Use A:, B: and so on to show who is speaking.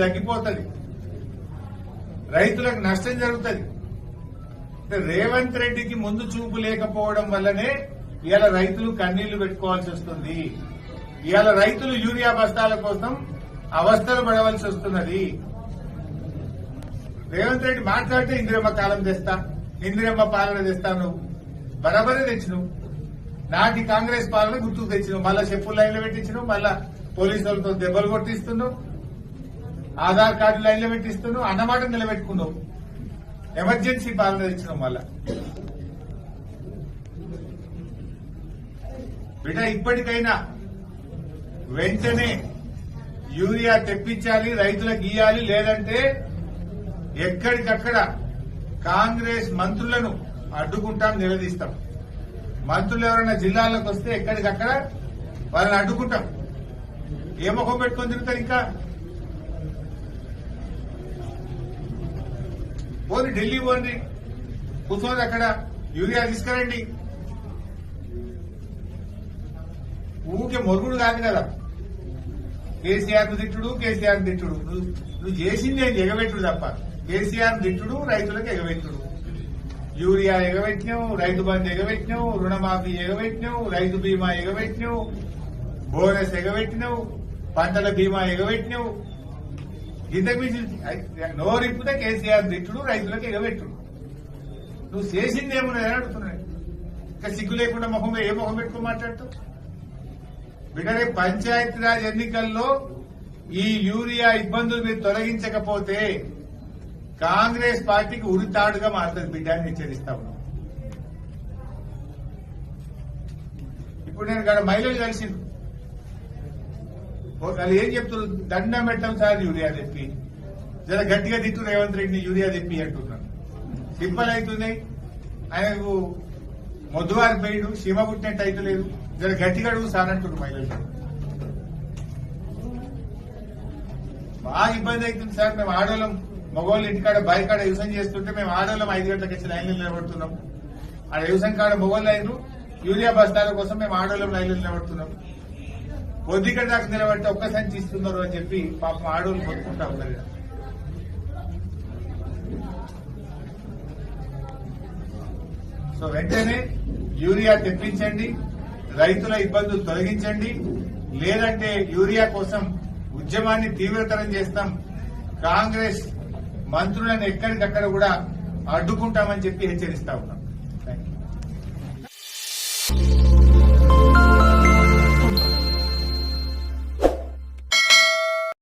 A: తగ్గిపోతుంది. రైతులకు నష్టం జరుగుతుంది. రేవంత్ రెడ్డికి ముందు చూపు లేకపోవడం వల్లనే ఇవాళ రైతులు కన్నీళ్ళు పెట్టుకోవాల్సి వస్తుంది. ఇవాళ రైతులు యూరియా బస్తాల కోసం అవస్థలు పడవలసి వస్తున్నది. రేవంత్ రెడ్డి మాట్లాడితే ఇందిరమ్మ కాలం తెస్తా ఇందిరమ్మ పాలన తెస్తా నువ్వు. బరాబరే తెచ్చినావు. నాటి కాంగ్రెస్ పాలన గుర్తుకు తెచ్చినావు మళ్ళా చెప్పులు లైన్లో పెట్టించినావు మళ్ళా పోలీసులతో దెబ్బలు కొట్టిస్తున్నావు ఆధార్ కార్డు లైన్లో పెట్టిస్తున్నావు అన్నమాట నిలబెట్టుకున్నావు ఎమర్జెన్సీ పాలన తెచ్చినావు మళ్ళా. బిడ్డ ఇప్పటికైనా వెంటనే యూరియా తెప్పించాలి రైతులకు ఇయ్యాలి లేదంటే ఎక్కడికక్కడ కాంగ్రెస్ మంత్రులను అడ్డుకుంటాం నిలదీస్తాం. మంత్రులు ఎవరైనా జిల్లాలకు వస్తే ఎక్కడికక్కడ వాళ్ళని అడ్డుకుంటాం. ఏ ముఖం పెట్టుకొని తిరుగుతారు ఇంకా? పోని ఢిల్లీ పోండి. కూర్చోండి అక్కడ. యూరియా తీసుకురండి. ఊకే మొరుగుడు కాదు కదా. కేసీఆర్ తిట్టుడు కేసీఆర్ తిట్టుడు. నువ్వు చేసింది ఏంటి ఎగబెట్టుడు తప్ప. కేసీఆర్ తిట్టుడు రైతులకు ఎగబెట్టుడు. యూరియా ఎగబెట్టినావు రైతు బంధు ఎగబెట్టినావు రుణమాఫీ ఎగబెట్టినావు రైతు బీమా ఎగబెట్టినావు బోనస్ ఎగబెట్టినావు పంటల బీమా ఎగబెట్టినావు. ఇంతకుమించి మించి కేసీఆర్ తిట్టుడు రైతులకు ఎగబెట్టుడు. నువ్వు చేసింది ఏమున్నది అని ఇంకా సిగ్గు లేకుండా మొహం ఏ మొహం పెట్టుకో మాట్లాడుతావు? బిడ్డరే పంచాయతీరాజ్ ఎన్నికల్లో ఈ యూరియా ఇబ్బందులు మీరు తొలగించకపోతే కాంగ్రెస్ పార్టీకి ఉరితాడుగా మారుతుంది బిడ్డ అని హెచ్చరిస్తా ఉన్నాం. ఇప్పుడు నేను గడ మహిళలు కలిసిండు వాళ్ళు ఏం చెప్తున్నారు? దండం పెట్టం సార్ యూరియా తెప్పి. జర గట్టిగా తిట్టు రేవంత్ రెడ్డిని యూరియా తెప్పి అంటున్నాను సింపుల్ అవుతుంది. ఆయనకు మొద్దువారి పోయిడు సీమ పుట్టినట్టు అయితే లేదు. జర గట్టిగా అడుగు సార్ అంటున్నారు మహిళలు. బాగా ఇబ్బంది అవుతుంది సార్. మేము ఆడోళ్ళం మగవాళ్ళు ఇంటికాడ బయకాడ కాడ చేస్తుంటే మేము ఆడోళ్ళం ఐదు గంటలకు వచ్చి లైన్లు నిలబడుతున్నాం. ఆడ వ్యవసాయం కాడ మొగోళ్ళు లైన్లు యూరియా బస్తాల కోసం మేము ఆడోళ్ళం లైన్లు నిలబడుతున్నాం. కొద్దిగా దాకా నిలబడితే ఒక్క సంచి ఇస్తున్నారు అని చెప్పి పాపం ఆడోళ్ళు కొట్టుకుంటా ఉన్నారు సో వెంటనే యూరియా తెప్పించండి రైతుల ఇబ్బందులు తొలగించండి. లేదంటే యూరియా కోసం ఉద్యమాన్ని తీవ్రతరం చేస్తాం. కాంగ్రెస్ మంత్రులను ఎక్కడికక్కడ కూడా అడ్డుకుంటామని చెప్పి హెచ్చరిస్తా ఉన్నాం.